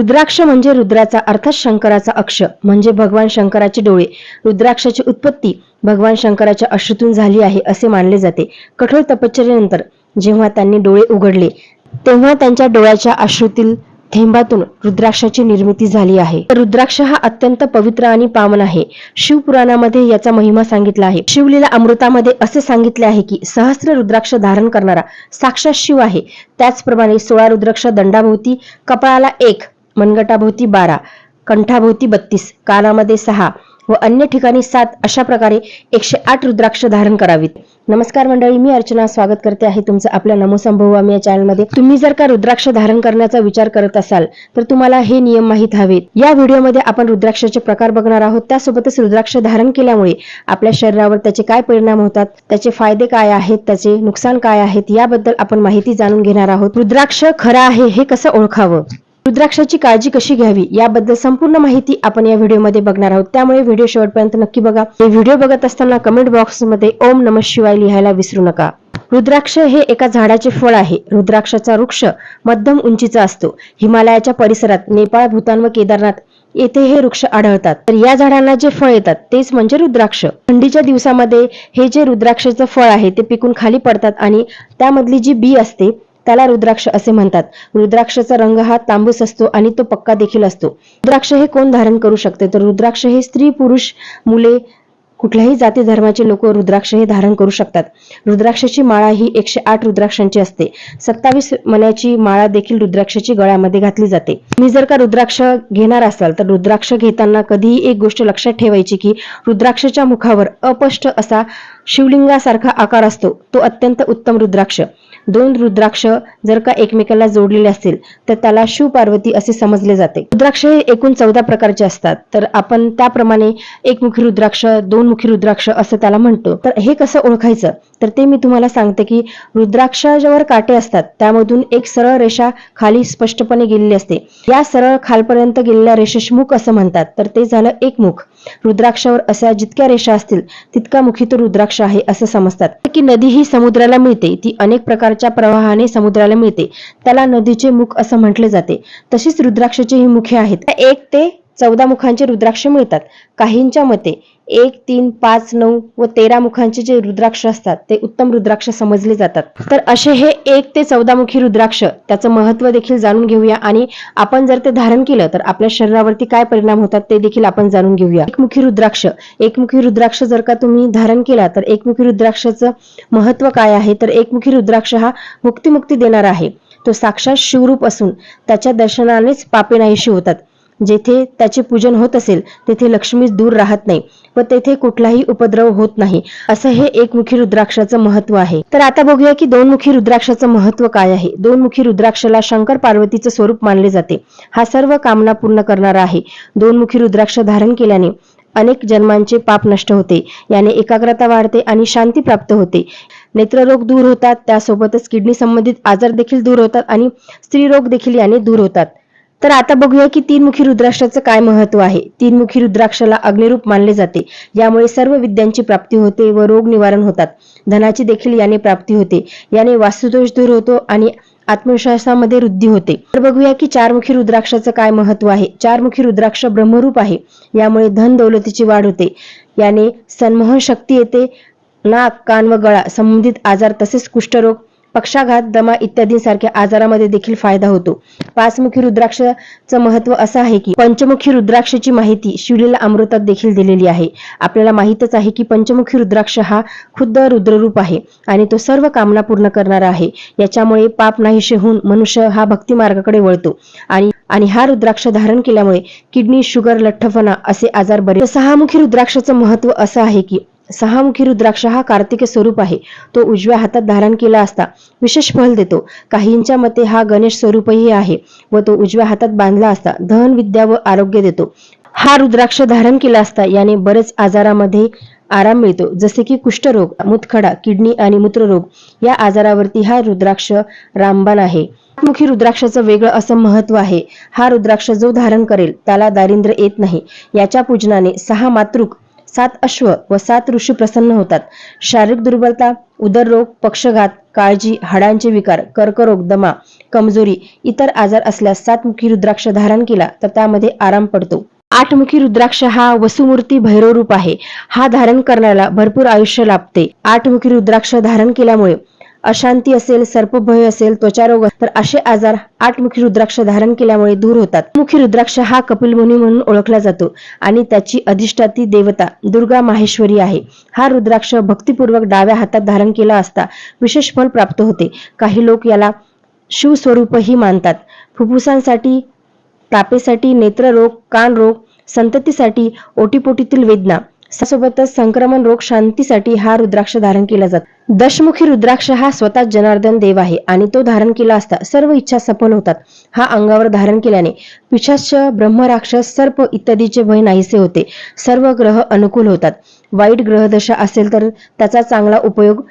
रुद्राक्ष म्हणजे रुद्राचा अर्थात शंकराचा अक्ष म्हणजे भगवान शंकराचे डोळे. रुद्राक्षाची उत्पत्ती भगवान शंकराच्या अश्रूतून झाली आहे असे मानले जाते. कठोर तपश्चर्येनंतर जेव्हा त्यांनी डोळे उघडले तेव्हा त्यांच्या डोळ्याच्या अश्रूतील थेंबातून रुद्राक्षाची निर्मिती झाली आहे. रुद्राक्ष हा अत्यंत पवित्र आणि पावन आहे. शिवपुराणामध्ये याचा महिमा सांगितला आहे. शिवलीला अमृतामध्ये असे सांगितले आहे की सहस्र रुद्राक्ष धारण करणारा साक्षात शिव आहे. त्याचप्रमाणे सोळा रुद्राक्ष दंडाभोवती कपाळाला एक मनगटाभोवती बारा कंठाभोवती बत्तीस कानामध्ये सहा व अन्य ठिकाणी सात अशा प्रकारे एकशे आठ रुद्राक्ष धारण करावीत. नमस्कार मंडळी मी अर्चना स्वागत करते आहे तुमचं आपल्या नमो या चॅनलमध्ये. तुम्ही जर का रुद्राक्ष धारण करण्याचा विचार करत असाल तर तुम्हाला हे नियम माहीत हवेत. या व्हिडिओमध्ये आपण रुद्राक्षाचे प्रकार बघणार आहोत. त्यासोबतच रुद्राक्ष धारण केल्यामुळे आपल्या शरीरावर त्याचे काय परिणाम होतात त्याचे फायदे काय आहेत त्याचे नुकसान काय आहेत याबद्दल आपण माहिती जाणून घेणार आहोत. रुद्राक्ष खरा आहे हे कसं ओळखावं? रुद्राक्षाची काळजी कशी घ्यावी याबद्दल संपूर्ण माहिती आपण या व्हिडिओमध्ये बघणार आहोत. त्यामुळे व्हिडिओ शेवटपर्यंत नक्की बघा. हे व्हिडिओ बघत असताना कमेंट बॉक्समध्ये ओम नम शिवाय लिहायला विसरू नका. रुद्राक्ष हे एका झाडाचे फळ आहे. रुद्राक्षाचा वृक्ष मध्यम उंचीचा असतो. हिमालयाच्या परिसरात नेपाळ भूतान व केदारनाथ येथे हे वृक्ष आढळतात. तर या झाडांना जे फळ येतात तेच म्हणजे रुद्राक्ष. थंडीच्या दिवसामध्ये हे जे रुद्राक्षाचं फळ आहे ते पिकून खाली पडतात आणि त्यामधली जी बी असते त्याला रुद्राक्ष असे म्हणतात. रुद्राक्षचा रंग हा तांबूस असतो आणि तो पक्का देखील असतो. रुद्राक्ष हे कोण धारण करू शकते? तर रुद्राक्ष हे स्त्री पुरुष मुले कुठल्याही जाती धर्माचे लोक रुद्राक्ष हे धारण करू शकतात. रुद्राक्षाची माळा ही एकशे आठ रुद्राक्षांची असते. सत्तावीस मण्याची माळा देखील रुद्राक्षाची गळ्यामध्ये घातली जाते. तुम्ही जर का रुद्राक्ष घेणार असाल तर रुद्राक्ष घेताना कधीही एक गोष्ट लक्षात ठेवायची की रुद्राक्षाच्या मुखावर अपष्ट असा शिवलिंगासारखा आकार असतो. तो अत्यंत उत्तम रुद्राक्ष. दोन रुद्राक्ष जर का एकमेकाला जोडलेले असतील तर त्याला शिव पार्वती असे समजले जाते. रुद्राक्ष हे एकूण चौदा प्रकारचे असतात. तर आपण त्याप्रमाणे एकमुखी रुद्राक्ष दोन मुखी रुद्राक्ष असं त्याला म्हणतो. तर हे कसं ओळखायचं? तर ते मी तुम्हाला सांगते की रुद्राक्षावर काटे असतात. त्यामधून एक सरळ रेषा खाली स्पष्टपणे गेलेली असते. या सरळ खालपर्यंत गेलेल्या रेषेस मुख असं म्हणतात. तर ते झालं एक मुख. रुद्राक्षावर अशा जितक्या रेषा असतील तितका मुखी तो रुद्राक्ष आहे असं समजतात. की नदी ही समुद्राला मिळते ती अनेक प्रकारच्या प्रवाहाने समुद्राला मिळते. त्याला नदीचे मुख असं म्हटले जाते. तशीच रुद्राक्षाचे ही मुखे आहेत. एक ते चौदा मुखांचे रुद्राक्ष मिळतात. काहींच्या मते एक तीन पाच नऊ व तेरा मुखांचे जे रुद्राक्ष असतात ते उत्तम रुद्राक्ष समजले जातात. तर असे हे एक ते चौदा मुखी रुद्राक्ष त्याचं महत्त्व देखील जाणून घेऊया. आणि आपण जर ते धारण केलं तर आपल्या शरीरावरती काय परिणाम होतात ते देखील आपण जाणून घेऊया. एकमुखी रुद्राक्ष एकमुखी रुद्राक्ष जर का तुम्ही धारण केला तर एकमुखी रुद्राक्षाचं महत्त्व काय आहे? तर एकमुखी रुद्राक्ष हा मुक्तिमुक्ती देणारा आहे. तो साक्षात शिवरूप असून त्याच्या दर्शनानेच पापे नाहीशी होतात. जेथे त्याचे पूजन होत असेल तेथे लक्ष्मी दूर राहत नाही व तेथे कुठलाही उपद्रव होत नाही. असं हे एकमुखी रुद्राक्षाचं महत्त्व आहे. तर आता बघूया की दोनमुखी रुद्राक्षाचं महत्त्व काय आहे. दोनमुखी रुद्राक्षाला शंकर पार्वतीचं स्वरूप मानले जाते. हा सर्व कामना पूर्ण करणारा आहे. दोनमुखी रुद्राक्ष धारण केल्याने अनेक जन्मांचे पाप नष्ट होते. याने एकाग्रता वाढते आणि शांती प्राप्त होते. नेत्ररोग दूर होतात त्यासोबतच किडनी संबंधित आजार देखील दूर होतात आणि स्त्रीरोग देखील याने दूर होतात. तर आता बघूया की तीनमुखी रुद्राक्षाचं काय महत्त्व आहे. तीनमुखी रुद्राक्षाला अग्निरूप मानले जाते. यामुळे सर्व विद्यांची प्राप्ती होते व रोग निवारण होतात. धनाची देखील याने प्राप्ती होते. याने वास्तुदोष दूर होतो आणि आत्मविश्वासामध्ये वृद्धी होते. तर बघूया की चारमुखी रुद्राक्षाचं काय महत्त्व आहे. चारमुखी रुद्राक्ष ब्रह्मरूप आहे. यामुळे धन दौलतीची वाढ होते. याने सन्मोहन शक्ती येते. नाक कान व गळा संबंधित आजार तसेच कुष्ठरोग पक्षाघात दमा इत्यादींसारख्या आजारामध्ये देखील फायदा होतो. पाचमुखी रुद्राक्षाचं महत्त्व असं आहे की पंचमुखी रुद्राक्षाची माहिती शिवलेला अमृतात देखील दिलेली आहे. आपल्याला माहितच आहे की पंचमुखी रुद्राक्ष हा खुद्द रुद्ररूप आहे आणि तो सर्व कामना पूर्ण करणारा आहे. याच्यामुळे पाप नाहीशे होऊन मनुष्य हा भक्ती मार्गाकडे वळतो. आणि आणि हा रुद्राक्ष धारण केल्यामुळे किडनी शुगर लठ्ठपणा असे आजार बरे सहामुखी रुद्राक्षाचं महत्त्व असं आहे की सहामुखी रुद्राक्ष हा कार्तिक स्वरूप आहे. तो उजव्या हातात धारण केला असता विशेष फल देतो. काहींच्या मते हा गणेश स्वरूपही आहे व तो उजव्या हातात बांधला असता धन विद्या व आरोग्य देतो. हा रुद्राक्ष धारण केला असता याने बरेच आजारामध्ये आराम मिळतो. जसे की कुष्ठरोग मुतखडा किडनी आणि मूत्ररोग. या आजारावरती हा रुद्राक्ष रामबाण आहे. मुखी रुद्राक्षाचं वेगळं असं महत्त्व आहे. हा रुद्राक्ष जो धारण करेल त्याला दारिद्र्य येत नाही. याच्या पूजनाने सहा मातृक सात अश्व व सात ऋषी प्रसन्न होतात. शारीरिक दुर्बलता उदररोग पक्षघात काळजी हाडांचे विकार कर्करोग दमा कमजोरी इतर आजार असल्यास सातमुखी रुद्राक्ष धारण केला तर त्यामध्ये आराम पडतो. आठमुखी रुद्राक्ष हा वसुमूर्ती भैरव रूप आहे. हा धारण करण्याला भरपूर आयुष्य लाभते. आठमुखी रुद्राक्ष धारण केल्यामुळे अशांती असेल सर्पभय असेल त्वचारोग तर असे आजार आठमुखी रुद्राक्ष धारण केल्यामुळे दूर होतात. मुखी रुद्राक्ष हा कपिल मुनी म्हणून ओळखला जातो आणि त्याची अधिष्ठाती देवता दुर्गा माहेश्वरी आहे. हा रुद्राक्ष भक्तिपूर्वक डाव्या हातात धारण केला असता विशेष फल प्राप्त होते. काही लोक याला शिवस्वरूपही मानतात. फुफ्फुसांसाठी तापेसाठी नेत्ररोग कान रोग संततीसाठी ओटीपोटीतील वेदना त्यासोबतच संक्रमण रोग शांतीसाठी हा रुद्राक्ष धारण केला जातो. दशमुखी रुद्राक्ष हा स्वतः जनार्दन देव आहे आणि तो धारण केला असता सर्व इच्छा सफल होतात. हा अंगावर धारण केल्याने पिशाच ब्रह्मराक्षस सर्प इत्यादीचे भय नाहीसे होते. सर्व ग्रह अनुकूल होतात. वाईट ग्रहदशा असेल तर त्याचा चांगला उपयोग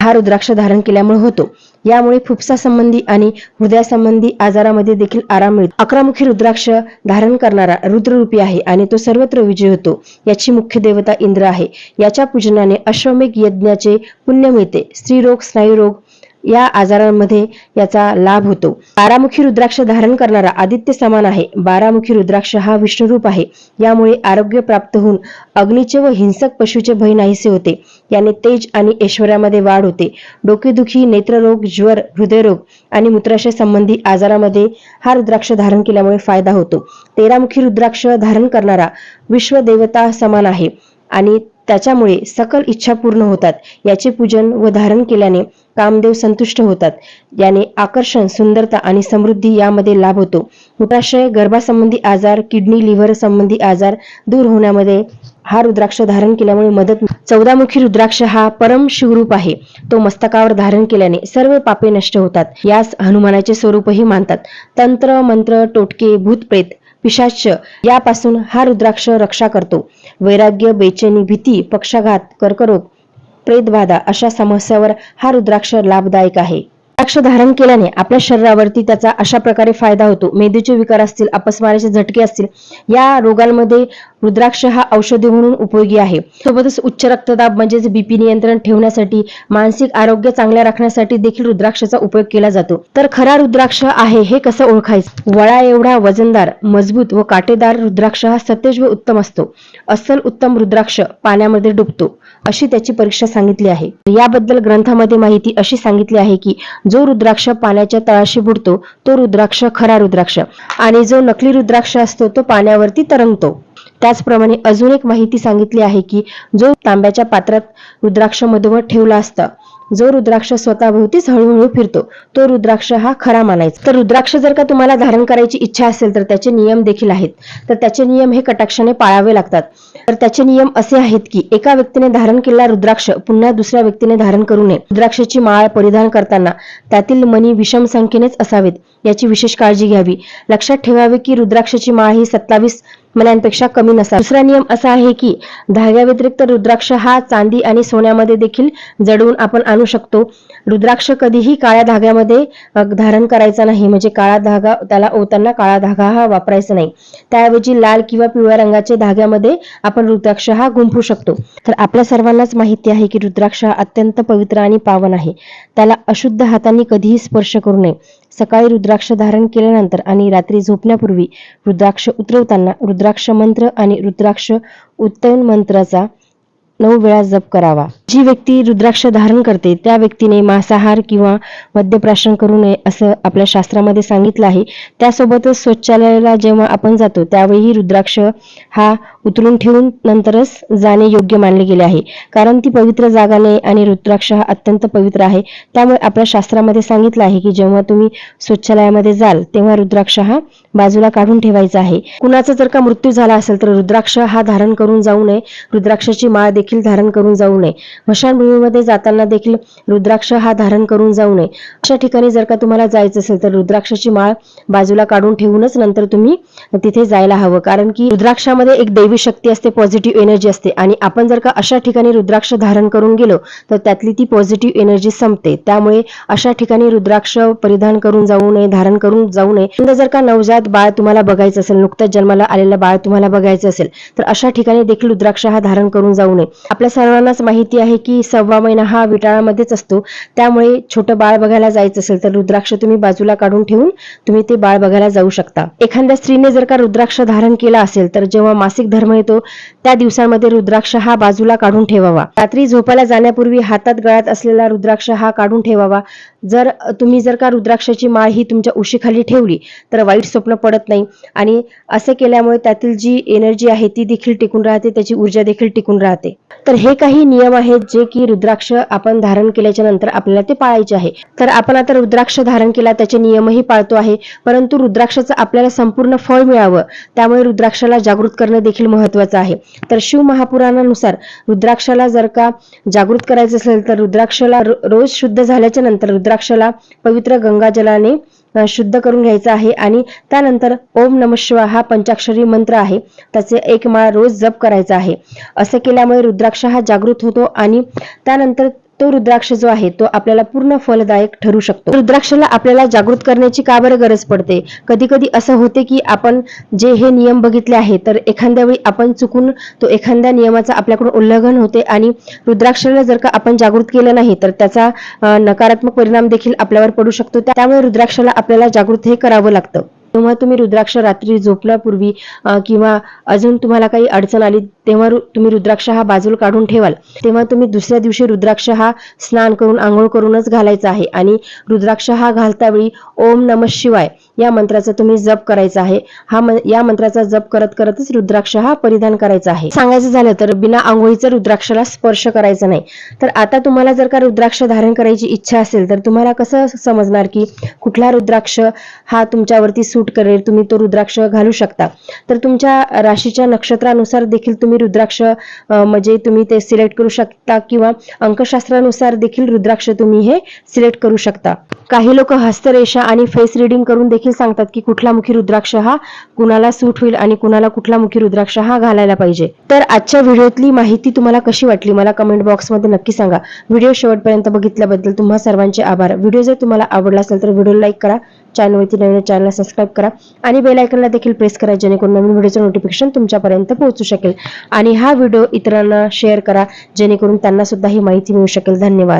हा रुद्राक्ष धारण केल्यामुळे होतो. यामुळे फुफ्सा संबंधी आणि हृदयासंबंधी आजारामध्ये देखील आराम मिळतो. अकरामुखी रुद्राक्ष धारण करणारा रुद्ररूपी आहे आणि तो सर्वत्र विजय होतो. याची मुख्य देवता इंद्र आहे. याच्या पूजनाने अश्वमेघ यज्ञाचे पुण्य मिळते. स्त्रीरोग स्नायुरोग या आजारांमध्ये याचा लाभ होतो. बारामुखी रुद्राक्ष धारण करणारा आदित्य समान आहे. बारामुखी रुद्राक्ष हा विष्णुरूप आहे. यामुळे आरोग्य प्राप्त होऊन अग्नीचे व हिंसक पशुचे भय नाहीसे होते. याने तेज आणि ऐश्वर्यामध्ये वाढ होते. डोकेदुखी नेत्ररोग ज्वर हृदयरोग आणि मूत्राशय संबंधी आजारामध्ये हा रुद्राक्ष धारण केल्यामुळे फायदा होतो. तेरामुखी रुद्राक्ष धारण करणारा विश्वदेवता समान आहे आणि त्याच्यामुळे सकल इच्छा पूर्ण होतात. याचे पूजन व धारण केल्याने कामदेव संतुष्ट होतात. याने आकर्षण सुंदरता आणि समृद्धी यामध्ये लाभ होतो. मूत्राशय गर्भासंबंधी आजार किडनी लिव्हर संबंधी आजार दूर होण्यामध्ये हा रुद्राक्ष धारण केल्यामुळे मदत चौदामुखी रुद्राक्ष हा परम शिवरूप आहे. तो मस्तकावर धारण केल्याने सर्व पापे नष्ट होतात. यास हनुमानाचे स्वरूपही मानतात. तंत्र मंत्र टोटके भूतप्रेत पिशाच. यापासून हा रुद्राक्ष रक्षा करतो. वैराग्य बेचैनी भीती पक्षाघात कर्करोग प्रेतबाधा अशा समस्यावर हा रुद्राक्ष लाभदायक आहे. रुद्राक्ष धारण केल्याने आपल्या शरीरावरती त्याचा अशा प्रकारे फायदा होतो. मेंदूचे विकार असतील अपस्माराचे झटके असतील या रोगांमध्ये रुद्राक्ष हा औषधी म्हणून उपयोगी आहे. सोबतच उच्च रक्तदाब म्हणजेच बीपी नियंत्रण ठेवण्यासाठी मानसिक आरोग्य चांगल्या राखण्यासाठी देखील रुद्राक्षाचा उपयोग केला जातो. तर खरा रुद्राक्ष आहे हे कसं ओळखायचं? वळा एवढा वजनदार मजबूत व काटेदार रुद्राक्ष हा सतेज व उत्तम असतो. अस्सल उत्तम रुद्राक्ष पाण्यामध्ये डुबतो अशी त्याची परीक्षा सांगितली आहे. याबद्दल ग्रंथामध्ये माहिती अशी सांगितली आहे की जो रुद्राक्ष पाण्याच्या तळाशी बुडतो तो रुद्राक्ष खरा रुद्राक्ष. आणि जो नकली रुद्राक्ष असतो तो पाण्यावरती तरंगतो. त्याचप्रमाणे अजून एक माहिती सांगितली आहे की जो तांब्याच्या पात्रात रुद्राक्ष मधोमध ठेवला असता जो रुद्राक्ष स्वतःभोवतीच हळूहळू फिरतो तो रुद्राक्ष हा खरा मानायचा. तर रुद्राक्ष जर का तुम्हाला धारण करायची इच्छा असेल तर त्याचे नियम देखील आहेत. तर त्याचे नियम हे कटाक्षाने पाळावे लागतात. तर त्याचे नियम असे आहेत की एका व्यक्तीने धारण केलेला रुद्राक्ष पुन्हा दुसऱ्या व्यक्तीने धारण करू नये. रुद्राक्षाची माळ परिधान करताना त्यातील मणी विषम संख्येनेच असावेत याची विशेष काळजी घ्यावी. लक्षात ठेवावे की रुद्राक्षाची माळ ही सत्तावीस मण्यांपेक्षा कमी नसा दुसरा नियम असा आहे की धाग्या व्यतिरिक्त रुद्राक्ष हा चांदी आणि सोन्यामध्ये देखील जडवून आपण आणू शकतो. रुद्राक्ष कधीही काळ्या धाग्यामध्ये धारण करायचा नाही. म्हणजे काळा धागा त्याला ओताना काळा धागा हा वापरायचा नाही. त्याऐवजी लाल किंवा पिवळ्या रंगाच्या धाग्यामध्ये आपण रुद्राक्ष हा गुंफू शकतो. तर आपल्या सर्वांनाच माहिती आहे की रुद्राक्ष हा अत्यंत पवित्र आणि पावन आहे. त्याला अशुद्ध हातांनी कधीही स्पर्श करू नये. सकाळी रुद्राक्ष धारण केल्यानंतर आणि रात्री झोपण्यापूर्वी रुद्राक्ष उतरवताना रुद्राक्ष मंत्र आणि रुद्राक्ष उत्तयन मंत्राचा नऊ वेळा जप करावा. जी व्यक्ती रुद्राक्ष धारण करते त्या व्यक्तीने मांसाहार किंवा मद्यप्राशन करू नये असं आपल्या शास्त्रामध्ये सांगितलं आहे. त्यासोबतच शौचालयाला जेव्हा आपण जातो त्यावेळी रुद्राक्ष हा उतरून ठेवून नंतरच जाणे योग्य मानले गेले आहे. कारण ती पवित्र जागा नाही आणि रुद्राक्ष हा अत्यंत पवित्र आहे. त्यामुळे आपल्या शास्त्रामध्ये सांगितलं आहे की जेव्हा तुम्ही स्वच्छालयामध्ये जाल तेव्हा रुद्राक्ष हा बाजूला काढून ठेवायचा आहे. कुणाचा जर का मृत्यू झाला असेल तर रुद्राक्ष हा धारण करून जाऊ नये. रुद्राक्षाची माळ देखील धारण करून जाऊ नये. स्मशानभूमीमध्ये जाताना देखील रुद्राक्ष हा धारण करून जाऊ नये. अशा ठिकाणी जर का तुम्हाला जायचं असेल तर रुद्राक्षाची माळ बाजूला काढून ठेवूनच नंतर तुम्ही तिथे जायला हवं. कारण की रुद्राक्षामध्ये एक दैवी शक्ती असते पॉझिटिव्ह एनर्जी असते. आणि आपण जर का अशा ठिकाणी रुद्राक्ष धारण करून गेलो तर त्यातली ती पॉझिटिव्ह एनर्जी संपते. त्यामुळे अशा ठिकाणी रुद्राक्ष परिधान करून जाऊ नये धारण करून जाऊ नये. जर का नवजात बाळ तुम्हाला बघायचं असेल नुकत्याच जन्माला आलेलं बाळ तुम्हाला बघायचं असेल तर अशा ठिकाणी देखील रुद्राक्ष हा धारण करून जाऊ नये. आपल्या सर्वांनाच माहिती आहे आहे की सव्वा महिना हा विटाळामध्येच असतो. त्यामुळे छोटं बाळ बघायला जायचं असेल तर रुद्राक्ष तुम्ही बाजूला काढून ठेवून तुम्ही ते बाळ बघायला जाऊ शकता. एखाद्या स्त्रीने जर का रुद्राक्ष धारण केला असेल तर जेव्हा मासिक धर्म येतो त्या दिवसांमध्ये रुद्राक्ष हा बाजूला काढून ठेवावा. रात्री झोपायला जाण्यापूर्वी हातात गळ्यात असलेला रुद्राक्ष हा काढून ठेवावा. जर तुम्ही जर का रुद्राक्षाची माळ ही तुमच्या उशीखाली ठेवली तर वाईट स्वप्न पडत नाही. आणि असे केल्यामुळे त्यातील जी एनर्जी आहे ती देखील टिकून राहते त्याची ऊर्जा देखील टिकून राहते. तर हे काही नियम आहेत जे की रुद्राक्ष आपण धारण केल्याच्यानंतर आपल्याला ते पाळायचे आहे. तर आपण आता रुद्राक्ष धारण केला त्याचे नियमही पाळतो आहे. परंतु रुद्राक्षाचं आपल्याला संपूर्ण फळ मिळावं त्यामुळे रुद्राक्षाला जागृत करणं देखील महत्वाचं आहे. तर शिव महापुराणानुसार रुद्राक्षाला जर का जागृत करायचं असेल तर रुद्राक्षाला रोज शुद्ध झाल्याच्यानंतर रुद्राक्ष रुद्राक्षाला पवित्र गंगाजलाने शुद्ध करून घ्यायचं आहे आणि त्यानंतर ओम नम शिवा हा पंचाक्षरी मंत्र आहे. त्याचे एक माळ रोज जप करायचा आहे. असं केल्यामुळे रुद्राक्ष हा जागृत होतो आणि त्यानंतर तो रुद्राक्ष जो आहे तो आपल्याला पूर्ण फलदायक ठरू शकतो. रुद्राक्षाला आपल्याला जागृत करण्याची का बरं गरज पडते? कधी कधी असं होते की आपण जे हे नियम बघितले आहे तर एखाद्या वेळी आपण चुकून तो एखाद्या नियमाचा आपल्याकडून उल्लंघन होते आणि रुद्राक्षाला जर का आपण जागृत केलं नाही तर त्याचा नकारात्मक परिणाम देखील आपल्यावर पडू शकतो. त्यामुळे रुद्राक्षाला आपल्याला जागृत हे करावं लागतं. तेव्हा तुम्ही रुद्राक्ष रात्री झोपण्यापूर्वी किंवा अजून तुम्हाला काही अडचण आली तेव्हा रु- तुम्ही रुद्राक्ष हा बाजूला काढून ठेवाल. तेव्हा तुम्ही दुसऱ्या दिवशी रुद्राक्ष हा स्नान करून आंघोळ करूनच घालायचा आहे. आणि रुद्राक्ष हा घालता वेळी ओम नम शिवाय या मंत्राचा तुम्ही जप करायचा आहे. हा या मंत्राचा जप करत करतच रुद्राक्ष हा परिधान करायचा आहे. सांगायचं झालं तर बिना आंघोळीचं रुद्राक्षाला स्पर्श करायचा नाही. तर आता तुम्हाला जर का रुद्राक्ष धारण करायची इच्छा असेल तर तुम्हाला कसं समजणार की कुठला रुद्राक्ष हा तुमच्यावरती सूट करेल? तुम्ही तो रुद्राक्ष घालू शकता. तर तुमच्या राशीच्या नक्षत्रानुसार देखील तुम्ही रुद्राक्ष म्हणजे तुम्ही ते सिलेक्ट करू शकता किंवा अंकशास्त्रानुसार देखील रुद्राक्ष तुम्ही हे सिलेक्ट करू शकता. काही लोक हस्तरेषा आणि फेस रिडिंग करून देखील सांगतात की कुठला मुखी रुद्राक्ष हा कुणाला सूट होईल आणि कुणाला कुठला मुखी रुद्राक्ष हा घालायला पाहिजे. तर आजच्या व्हिडिओतली माहिती तुम्हाला कशी वाटली मला कमेंट बॉक्समध्ये नक्की सांगा. व्हिडिओ शेवटपर्यंत बघितल्याबद्दल तुम्हा सर्वांचे आभार. व्हिडिओ जर तुम्हाला आवडला असेल तर व्हिडिओ लाईक करा. चॅनलवरती नवीन चॅनलला सबस्क्राईब करा. आणि बेल आयकनला देखील प्रेस करा जेणेकरून नवीन व्हिडिओचं नोटिफिकेशन तुमच्यापर्यंत पोहोचू शकेल. आणि हा व्हिडिओ इतरांना शेअर करा जेणेकरून त्यांना सुद्धा ही माहिती मिळू शकेल. धन्यवाद.